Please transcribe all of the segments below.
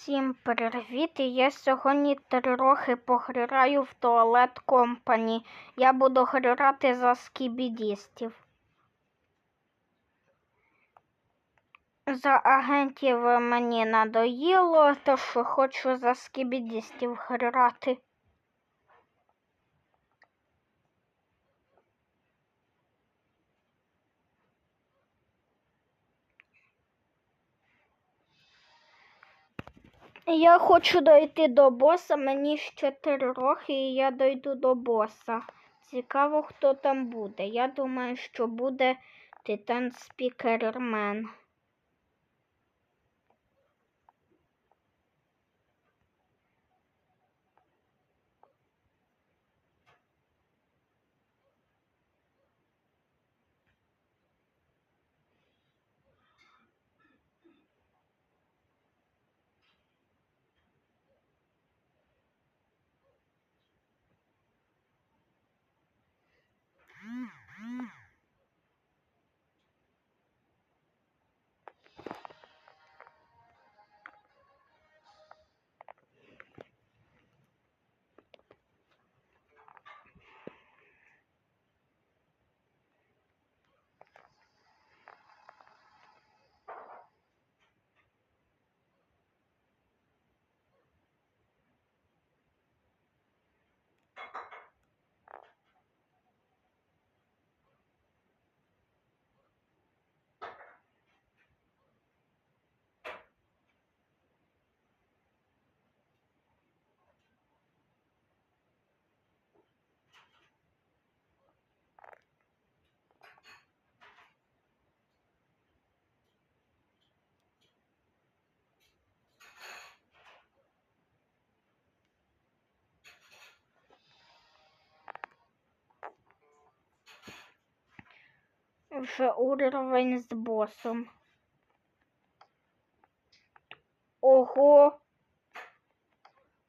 Всім привіт! Я сьогодні трохи пограю в туалет компані. Я буду грати за скібідістів. За агентів мені надоїло, тож хочу за скібідістів грати. Я хочу дойти до боса, мені ще роки, і я дойду до боса. Цікаво, хто там буде. Я думаю, що буде Титан Спікермен. Вже уровень з босом. Ого!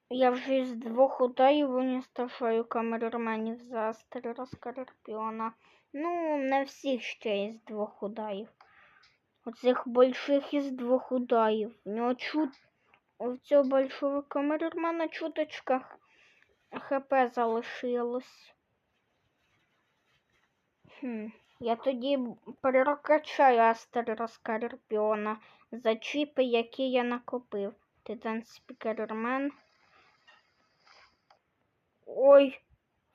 Я вже з двох ударів уничтожаю камерменів за Астрера Скорпіона. Ну, не всіх ще із двох ударів. Оцих больших із двох ударів. У нього чут... У цього большого камермена чуточка ХП залишилось. Хм. Я тоді перекачаю Астрера Скорпіона за чіпи, які я накопив. Титан Спікермен. Ой,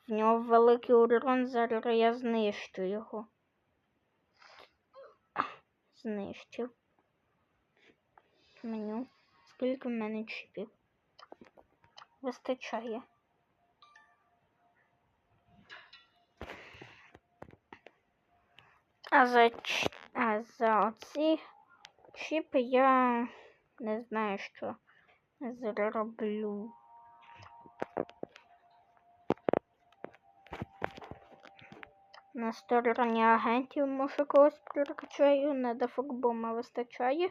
в нього великий урон, зараз я знищу його. Знищив. Меню. Скільки в мене чіпів? Вистачає. А за, а за оці чіпи я не знаю, що зроблю. На стороні агентів може когось прокачаю, на дефокбома вистачає,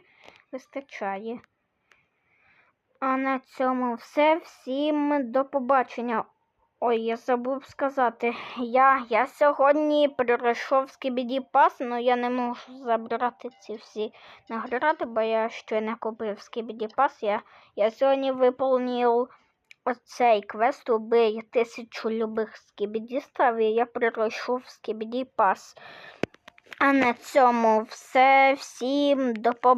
вистачає. А на цьому все. Всім до побачення. Ой, я забув сказати. Я, я сьогодні перейшов скібіді пас, але я не можу забрати ці всі награди, бо я ще не купив скібіді пас. Я, я сьогодні виповнив оцей квест убий тисячу любих скібідістів, і я перейшов скібіді пас. А на цьому все. Всім до побачення.